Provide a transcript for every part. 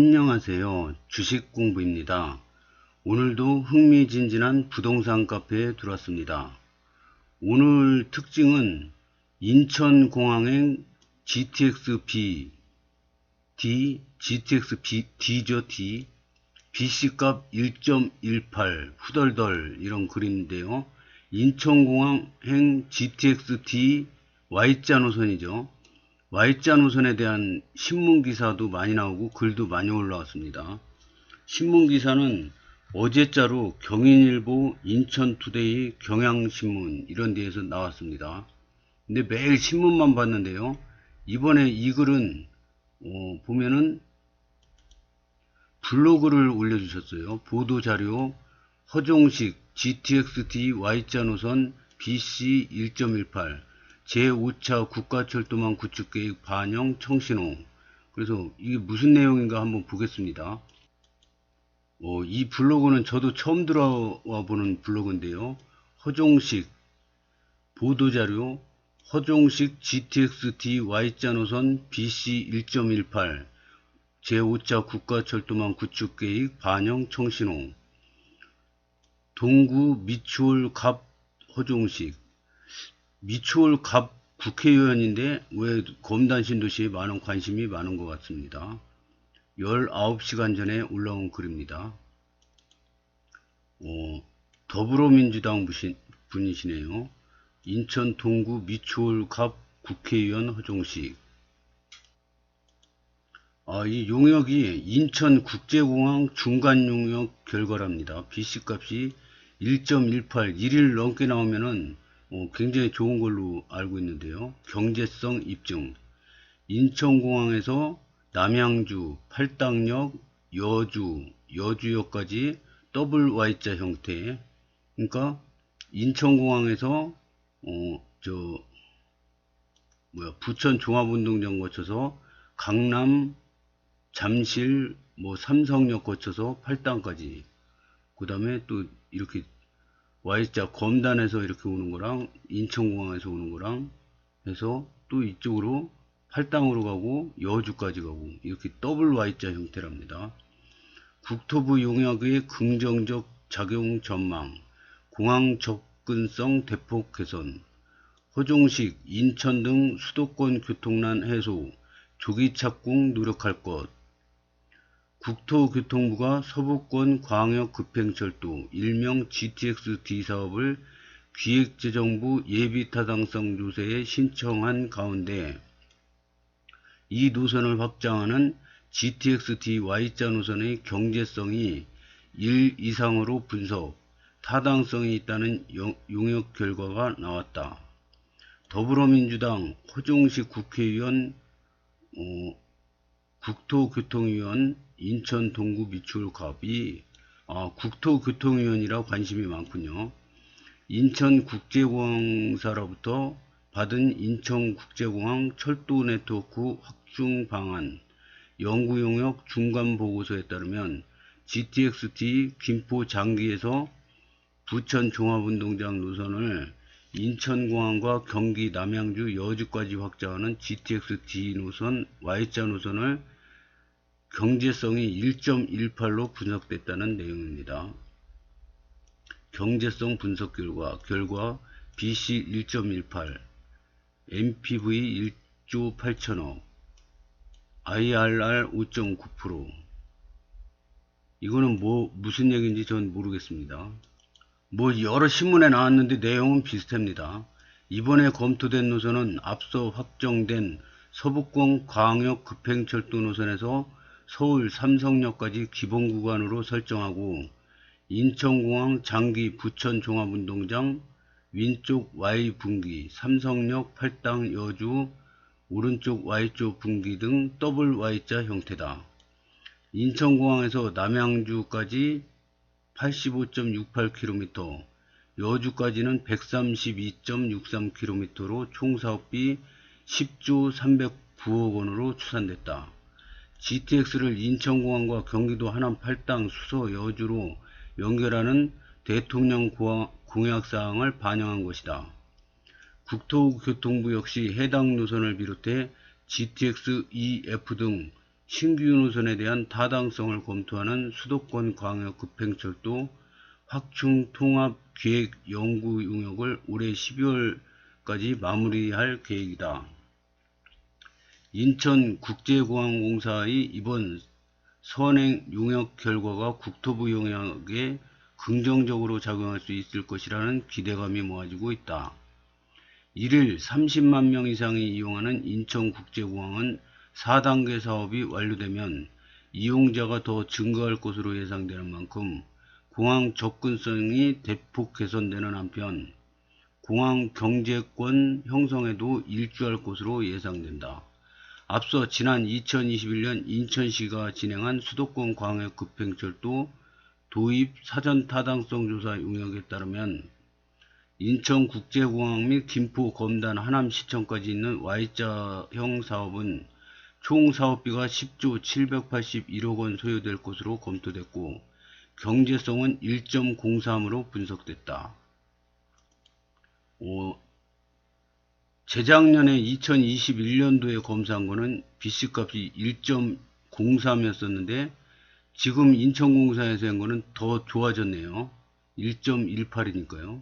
안녕하세요. 주식 공부입니다. 오늘도 흥미진진한 부동산 카페에 들어왔습니다. 오늘 특징은 인천공항행 GTX-B, D, GTX-B, D죠, D. BC값 1.18, 후덜덜, 이런 그림인데요. 인천공항행 GTX-D Y자 노선이죠. Y자 노선에 대한 신문 기사도 많이 나오고 글도 많이 올라왔습니다. 신문 기사는 어제자로 경인일보, 인천투데이, 경향신문 이런 데에서 나왔습니다. 근데 매일 신문만 봤는데요. 이번에 이 글은 어, 보면은 블로그를 올려주셨어요. 보도자료 허종식 GTX-D Y자 노선 BC 1.18 제5차 국가철도망 구축계획 반영 청신호. 그래서 이게 무슨 내용인가 한번 보겠습니다. 어, 이 블로그는 저도 처음 들어와 보는 블로그인데요. 허종식 보도자료 허종식 GTX-D Y자 노선 BC 1.18 제5차 국가철도망 구축계획 반영 청신호 동구 미추홀 갑 허종식 미추홀 갑 국회의원인데 왜 검단 신도시에 많은 관심이 많은 것 같습니다. 19시간 전에 올라온 글입니다. 어, 더불어민주당 분이시네요. 인천 동구 미추홀 갑 국회의원 허종식 아, 이 용역이 인천국제공항 중간용역 결과랍니다. BC값이 1.18, 1일 넘게 나오면은 어, 굉장히 좋은 걸로 알고 있는데요. 경제성 입증. 인천공항에서 남양주, 팔당역, 여주, 여주역까지 더블 Y자 형태. 그러니까 인천공항에서 어, 저 뭐야 부천 종합운동장 거쳐서 강남, 잠실, 뭐 삼성역 거쳐서 팔당까지. 그 다음에 또 이렇게 Y자 검단에서 이렇게 오는 거랑 인천공항에서 오는 거랑 해서 또 이쪽으로 팔당으로 가고 여주까지 가고 이렇게 더블 Y자 형태랍니다. 국토부 용역의 긍정적 작용 전망, 공항 접근성 대폭 개선, 허종식, 인천 등 수도권 교통난 해소, 조기 착공 노력할 것, 국토교통부가 서부권 광역 급행철도 일명 GTX-D 사업을 기획재정부 예비타당성 조세에 신청한 가운데 이 노선을 확장하는 GTX-D Y자 노선의 경제성이 1 이상으로 분석, 타당성이 있다는 용역 결과가 나왔다. 더불어민주당 허종식 국회의원, 어, 국토교통위원 인천 동구 미추홀갑이 아, 국토교통위원이라 관심이 많군요. 인천국제공항사로부터 받은 인천국제공항 철도 네트워크 확충 방안 연구용역 중간 보고서에 따르면 GTX-D 김포 장기에서 부천 종합운동장 노선을 인천공항과 경기 남양주 여주까지 확장하는 GTX-D 노선 Y자 노선을 경제성이 1.18로 분석됐다는 내용입니다. 경제성 분석 결과 결과 BC 1.18 MPV 1조 8천억 IRR 5.9% 이거는 뭐 무슨 얘기인지 전 모르겠습니다. 뭐 여러 신문에 나왔는데 내용은 비슷합니다. 이번에 검토된 노선은 앞서 확정된 서북권 광역 급행철도 노선에서 서울 삼성역까지 기본 구간으로 설정하고 인천공항 장기 부천 종합운동장 왼쪽 Y 분기 삼성역 팔당 여주 오른쪽 Y쪽 분기 등 더블 Y자 형태다. 인천공항에서 남양주까지 85.68km, 여주까지는 132.63km로 총 사업비 10조 309억 원으로 추산됐다. GTX를 인천공항과 경기도 하남 팔당 수서 여주로 연결하는 대통령 공약사항을 반영한 것이다. 국토교통부 역시 해당 노선을 비롯해 GTX, EF 등 신규 노선에 대한 타당성을 검토하는 수도권 광역 급행철도 확충 통합 기획 연구 용역을 올해 12월까지 마무리할 계획이다. 인천국제공항공사의 이번 선행 용역 결과가 국토부 용역에 긍정적으로 작용할 수 있을 것이라는 기대감이 모아지고 있다. 1일 30만 명 이상이 이용하는 인천국제공항은 4단계 사업이 완료되면 이용자가 더 증가할 것으로 예상되는 만큼 공항 접근성이 대폭 개선되는 한편 공항 경제권 형성에도 일조할 것으로 예상된다. 앞서 지난 2021년 인천시가 진행한 수도권 광역 급행철도 도입 사전 타당성 조사 용역에 따르면 인천국제공항 및 김포 검단 하남시청까지 있는 Y자형 사업은 총 사업비가 10조 781억 원 소요될 것으로 검토됐고 경제성은 1.03으로 분석됐다. 오, 재작년에 2021년도에 검사한 거는 BC값이 1.03이었었는데 지금 인천공사에서 한 거는 더 좋아졌네요. 1.18이니까요.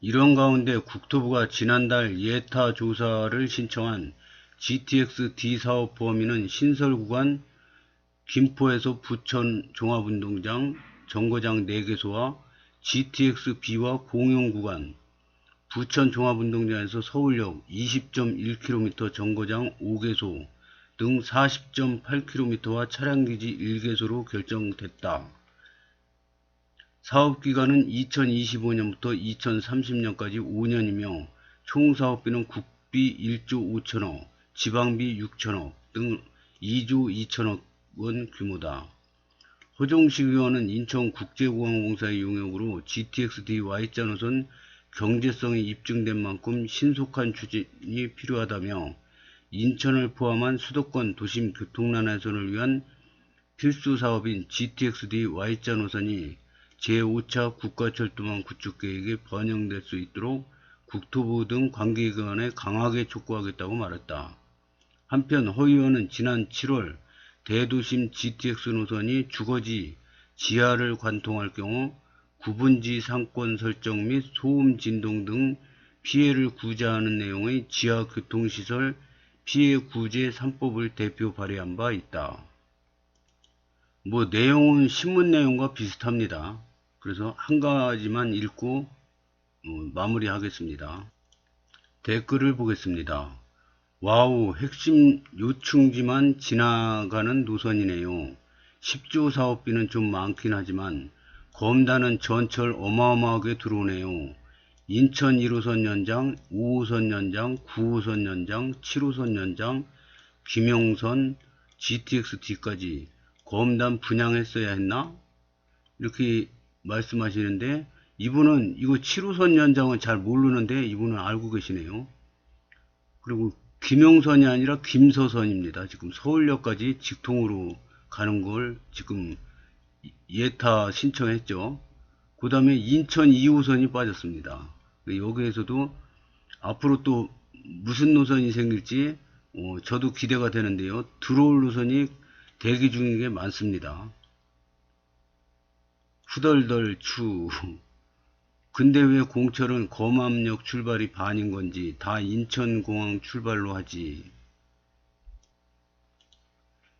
이런 가운데 국토부가 지난달 예타 조사를 신청한 GTX D 사업 범위는 신설 구간 김포에서 부천 종합운동장 정거장 4개소와 GTX B와 공용 구간 부천 종합운동장에서 서울역 20.1km 정거장 5개소 등 40.8km와 차량기지 1개소로 결정됐다. 사업기간은 2025년부터 2030년까지 5년이며 총 사업비는 국비 1조 5천억, 지방비 6천억 등 2조 2천억 원 규모다. 허종식 의원은 인천국제공항공사의 용역으로 GTX-D Y자 노선 경제성이 입증된 만큼 신속한 추진이 필요하다며 인천을 포함한 수도권 도심 교통난 해소를 위한 필수 사업인 GTX-D Y자 노선이 제5차 국가철도망 구축 계획에 반영될 수 있도록 국토부 등 관계기관에 강하게 촉구하겠다고 말했다. 한편 허 의원은 지난 7월 대도심 GTX 노선이 주거지 지하를 관통할 경우 구분지 상권 설정 및 소음 진동 등 피해를 구제하는 내용의 지하 교통시설 피해 구제 3법을 대표 발의한 바 있다. 뭐 내용은 신문 내용과 비슷합니다. 그래서 한 가지만 읽고 어, 마무리하겠습니다. 댓글을 보겠습니다. 와우 핵심 요충지만 지나가는 노선이네요. 10조 사업비는 좀 많긴 하지만 검다는 전철 어마어마하게 들어오네요. 인천 1호선 연장, 5호선 연장, 9호선 연장, 7호선 연장, 김영선, GTX-D까지 검단 분양했어야 했나? 이렇게 말씀하시는데 이분은 이거 7호선 연장은 잘 모르는데 이분은 알고 계시네요. 그리고 김영선이 아니라 김서선입니다. 지금 서울역까지 직통으로 가는 걸 지금 예타 신청했죠. 그 다음에 인천 2호선이 빠졌습니다. 여기에서도 앞으로 또 무슨 노선이 생길지 어, 저도 기대가 되는데요. 들어올 노선이 대기 중인 게 많습니다. 후덜덜 추. 근데 왜 공철은 검암역 출발이 반인 건지 다 인천공항 출발로 하지.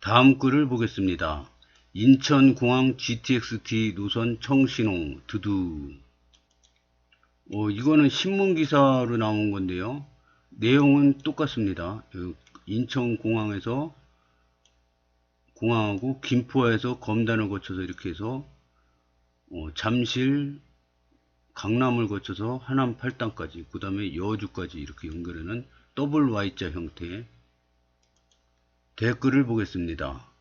다음 글을 보겠습니다. 인천공항 GTX-D 노선 청신호 드두. 어, 이거는 신문기사로 나온 건데요. 내용은 똑같습니다. 인천공항에서 공항하고 김포에서 검단을 거쳐서 이렇게 해서 어, 잠실 강남을 거쳐서 하남 8단까지 그 다음에 여주까지 이렇게 연결하는 더블 Y자 형태 댓글을 보겠습니다.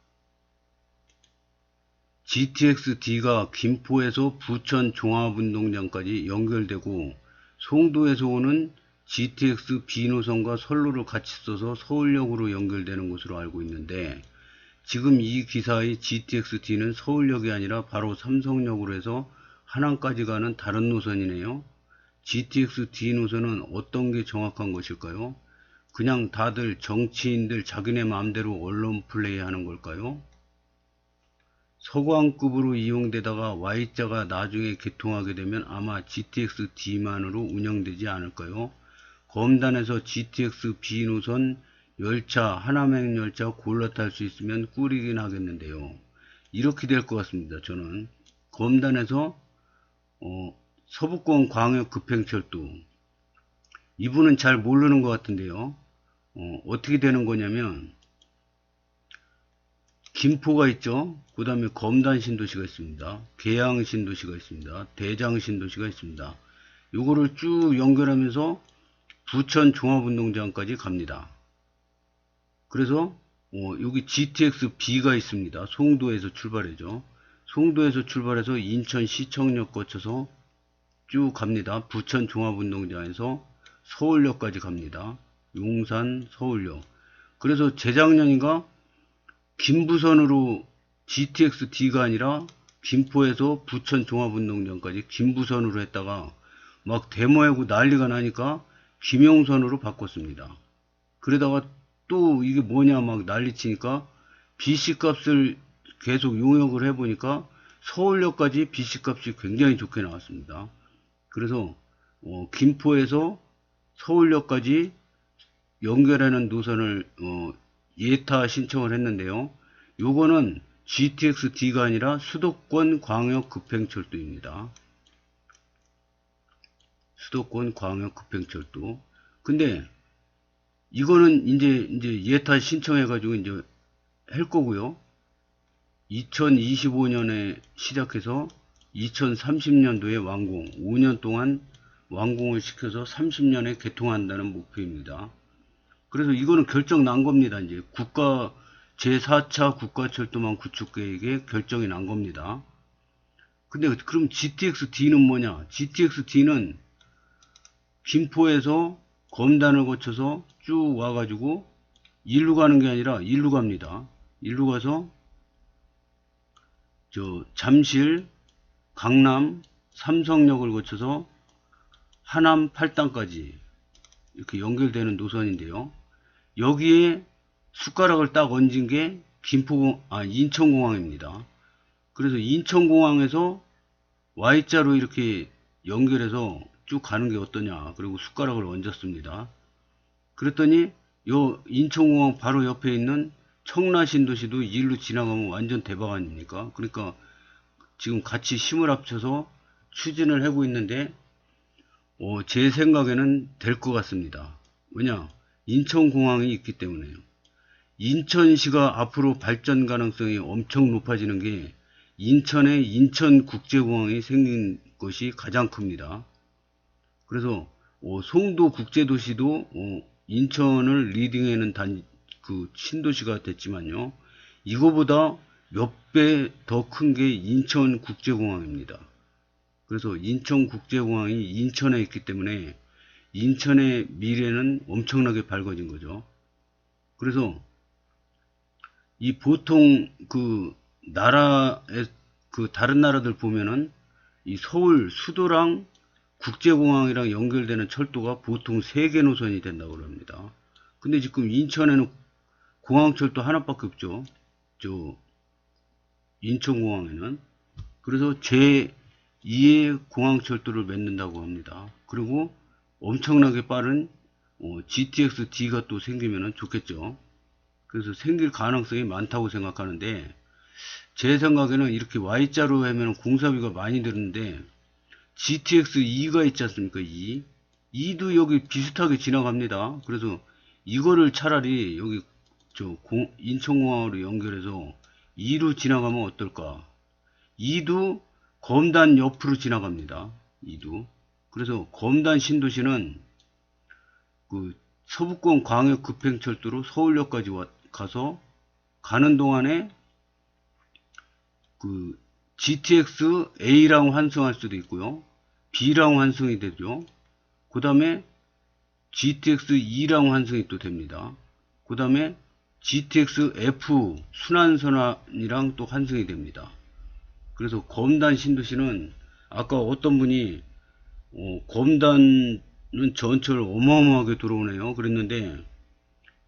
GTX-D가 김포에서 부천 종합운동장까지 연결되고 송도에서 오는 GTX-B 노선과 선로를 같이 써서 서울역으로 연결되는 것으로 알고 있는데 지금 이 기사의 GTX-D는 서울역이 아니라 바로 삼성역으로 해서 하남까지 가는 다른 노선이네요. GTX-D 노선은 어떤 게 정확한 것일까요? 그냥 다들 정치인들 자기네 마음대로 언론 플레이 하는 걸까요? 서광급으로 이용되다가 Y자가 나중에 개통하게 되면 아마 GTX D만으로 운영되지 않을까요? 검단에서 GTX B 노선 열차, 하남행 열차 골라 탈 수 있으면 꿀이긴 하겠는데요. 이렇게 될 것 같습니다. 저는 검단에서 어, 서북권 광역 급행철도 이분은 잘 모르는 것 같은데요. 어, 떻게 되는 거냐면 김포가 있죠. 그 다음에 검단 신도시가 있습니다. 계양 신도시가 있습니다. 대장 신도시가 있습니다. 요거를 쭉 연결하면서 부천 종합운동장까지 갑니다. 그래서 어, 여기 GTX B가 있습니다. 송도에서 출발해죠. 송도에서 출발해서 인천 시청역 거쳐서 쭉 갑니다. 부천 종합운동장에서 서울역까지 갑니다. 용산 서울역. 그래서 재작년인가 김부선으로 GTX D가 아니라 김포에서 부천 종합운동장까지 김부선으로 했다가 막 데모하고 난리가 나니까 김용선으로 바꿨습니다. 그러다가 또 이게 뭐냐 막 난리치니까 BC 값을 계속 용역을 해보니까 서울역까지 BC 값이 굉장히 좋게 나왔습니다. 그래서 어, 김포에서 서울역까지 연결하는 노선을 어, 예타 신청을 했는데요. 요거는 GTX D가 아니라 수도권 광역 급행철도입니다. 수도권 광역 급행철도. 근데 이거는 이제 이제 예타 신청해 가지고 이제 할 거고요. 2025년에 시작해서 2030년도에 완공, 5년 동안 완공을 시켜서 30년에 개통한다는 목표입니다. 그래서 이거는 결정 난 겁니다. 이제 국가 제4차 국가철도망 구축 계획에 결정이 난 겁니다. 근데 그럼 GTX-D는 뭐냐? GTX-D는 김포에서 검단을 거쳐서 쭉 와가지고 일루 가는 게 아니라 일루 갑니다. 일루 가서 저 잠실, 강남, 삼성역을 거쳐서 하남 8단까지 이렇게 연결되는 노선인데요. 여기에 숟가락을 딱 얹은 게 김포공, 아, 인천공항입니다. 그래서 인천공항에서 Y자로 이렇게 연결해서 쭉 가는 게 어떠냐. 그리고 숟가락을 얹었습니다. 그랬더니 요 인천공항 바로 옆에 있는 청라신도시도 이 일로 지나가면 완전 대박 아닙니까? 그러니까 지금 같이 힘을 합쳐서 추진을 하고 있는데 어, 제 생각에는 될 것 같습니다. 왜냐? 인천공항이 있기 때문에요. 인천시가 앞으로 발전 가능성이 엄청 높아지는 게 인천에 인천국제공항이 생긴 것이 가장 큽니다. 그래서 어, 송도 국제도시도 어, 인천을 리딩하는 단, 그 신도시가 됐지만요. 이거보다 몇 배 더 큰 게 인천국제공항입니다. 그래서 인천국제공항이 인천에 있기 때문에 인천의 미래는 엄청나게 밝아진 거죠. 그래서 이 보통 그 나라의 그 다른 나라들 보면은 이 서울 수도랑 국제공항이랑 연결되는 철도가 보통 3개 노선이 된다고 그럽니다. 근데 지금 인천에는 공항철도 하나밖에 없죠. 저 인천공항에는. 그래서 제2의 공항철도를 맺는다고 합니다. 그리고 엄청나게 빠른 어, GTX-D가 또 생기면 좋겠죠. 그래서 생길 가능성이 많다고 생각하는데 제 생각에는 이렇게 Y자로 하면 공사비가 많이 드는데 GTX-E가 있지 않습니까? E. E도 여기 비슷하게 지나갑니다. 그래서 이거를 차라리 여기 저 공, 인천공항으로 연결해서 2로 지나가면 어떨까? 2도 검단 옆으로 지나갑니다. 2도. 그래서 검단 신도시는 그 서북권 광역 급행철도로 서울역까지 와, 가서 가는 동안에 그 GTX A랑 환승할 수도 있고요. B랑 환승이 되죠. 그 다음에 GTX E랑 환승이 또 됩니다. 그 다음에 GTX F 순환선이랑 또 환승이 됩니다. 그래서 검단 신도시는 아까 어떤 분이 어, 검단은 전철 어마어마하게 들어오네요. 그랬는데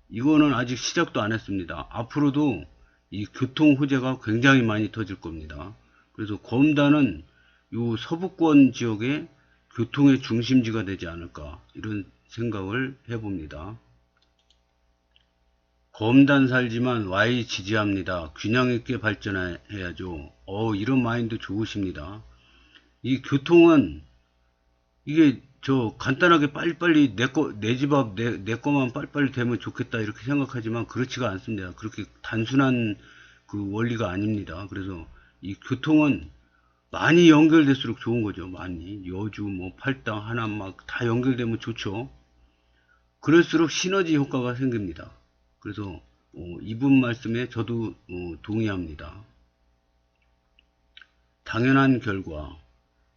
이거는 아직 시작도 안 했습니다. 앞으로도 이 교통 호재가 굉장히 많이 터질 겁니다. 그래서 검단은 요 서부권 지역의 교통의 중심지가 되지 않을까 이런 생각을 해봅니다. 검단 살지만 Y 지지합니다. 균형 있게 발전해야죠. 어 이런 마인드 좋으십니다. 이 교통은 이게 저 간단하게 빨리빨리 내 거 내 집 앞 내 내 거만 빨리빨리 되면 좋겠다 이렇게 생각하지만 그렇지가 않습니다. 그렇게 단순한 그 원리가 아닙니다. 그래서 이 교통은 많이 연결될수록 좋은 거죠. 많이 여주 뭐 팔당 하남 막 다 연결되면 좋죠. 그럴수록 시너지 효과가 생깁니다. 그래서 어, 이분 말씀에 저도 어, 동의합니다. 당연한 결과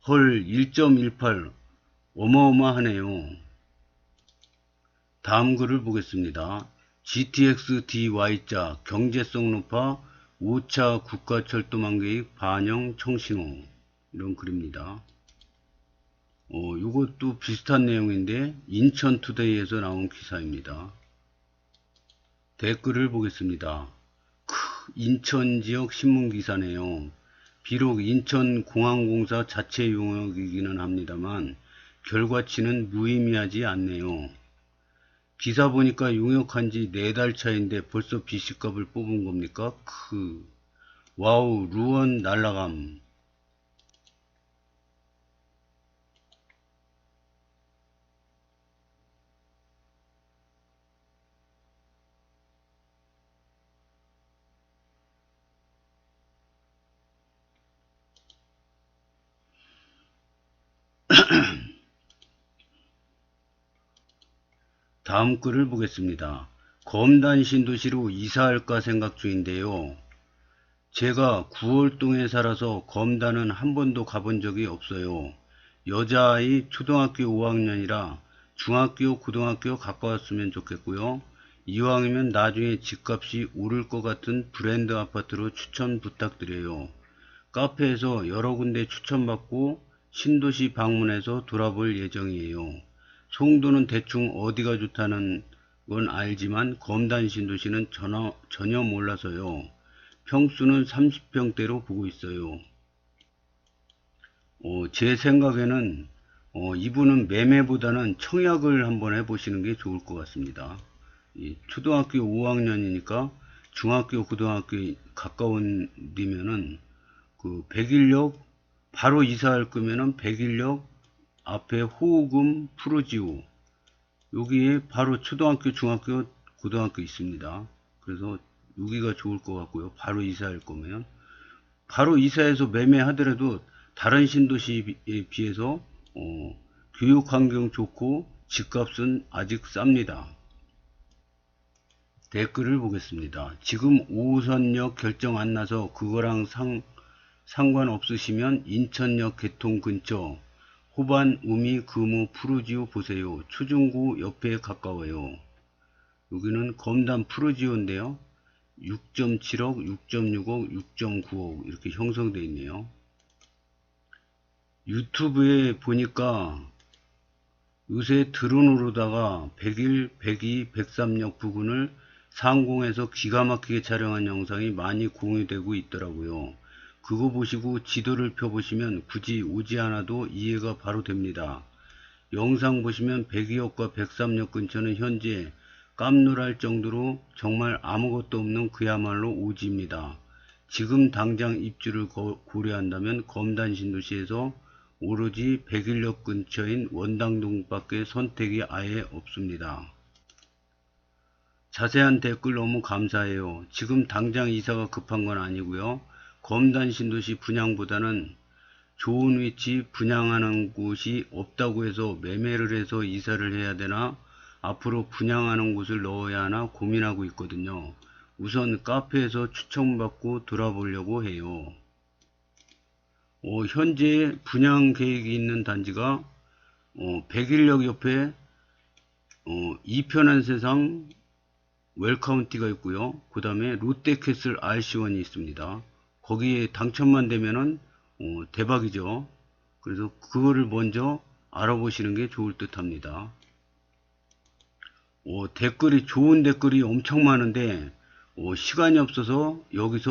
헐 1.18 어마어마하네요. 다음 글을 보겠습니다. GTX DY자 경제성 높아 5차 국가철도망 계획 반영 청신호 이런 글입니다. 어, 이것도 비슷한 내용인데 인천투데이에서 나온 기사입니다. 댓글을 보겠습니다. 크, 인천 지역 신문 기사네요. 비록 인천공항공사 자체 용역이기는 합니다만 결과치는 무의미하지 않네요. 기사 보니까 용역한 지 4달 차인데 벌써 비시값을 뽑은 겁니까? 크. 와우, 루원 날라감. 다음 글을 보겠습니다. 검단 신도시로 이사할까 생각 중인데요. 제가 9월동에 살아서 검단은 한 번도 가본 적이 없어요. 여자아이 초등학교 5학년이라 중학교, 고등학교 가까웠으면 좋겠고요. 이왕이면 나중에 집값이 오를 것 같은 브랜드 아파트로 추천 부탁드려요. 카페에서 여러 군데 추천받고 신도시 방문해서 돌아볼 예정이에요. 송도는 대충 어디가 좋다는 건 알지만 검단 신도시는 전혀, 전혀 몰라서요. 평수는 30평대로 보고 있어요. 어, 제 생각에는 어, 이분은 매매보다는 청약을 한번 해보시는 게 좋을 것 같습니다. 이 초등학교 5학년이니까 중학교, 고등학교 가까운 데면은 그 백일역 바로 이사할 거면은 백일역 앞에 호금 프로지오 여기에 바로 초등학교, 중학교, 고등학교 있습니다. 그래서 여기가 좋을 것 같고요. 바로 이사할 거면 바로 이사해서 매매하더라도 다른 신도시에 비해서 어, 교육 환경 좋고 집값은 아직 쌉니다. 댓글을 보겠습니다. 지금 5호선역 결정 안 나서 그거랑 상, 상관없으시면 인천역 개통 근처 호반, 우미, 금호, 푸르지오 보세요. 추중구 옆에 가까워요. 여기는 검단 푸르지오인데요. 6.7억, 6.6억, 6.9억 이렇게 형성되어 있네요. 유튜브에 보니까 요새 드론으로다가 101, 102, 103역 부근을 상공에서 기가 막히게 촬영한 영상이 많이 공유되고 있더라고요. 그거 보시고 지도를 펴보시면 굳이 오지 않아도 이해가 바로 됩니다. 영상 보시면 102역과 103역 근처는 현재 깜놀할 정도로 정말 아무것도 없는 그야말로 오지입니다. 지금 당장 입주를 고려한다면 검단 신도시에서 오로지 백일역 근처인 원당동 밖에 선택이 아예 없습니다. 자세한 댓글 너무 감사해요. 지금 당장 이사가 급한 건 아니고요. 검단 신도시 분양보다는 좋은 위치 분양하는 곳이 없다고 해서 매매를 해서 이사를 해야 되나 앞으로 분양하는 곳을 넣어야 하나 고민하고 있거든요. 우선 카페에서 추천받고 돌아보려고 해요. 어, 현재 분양 계획이 있는 단지가 어, 백일역 옆에 어, 이편한 세상 웰카운티가 있고요. 그 다음에 롯데캐슬 RC1이 있습니다. 거기에 당첨만 되면은 어, 대박이죠. 그래서 그거를 먼저 알아보시는 게 좋을 듯 합니다. 오, 댓글이 좋은 댓글이 엄청 많은데 오, 시간이 없어서 여기서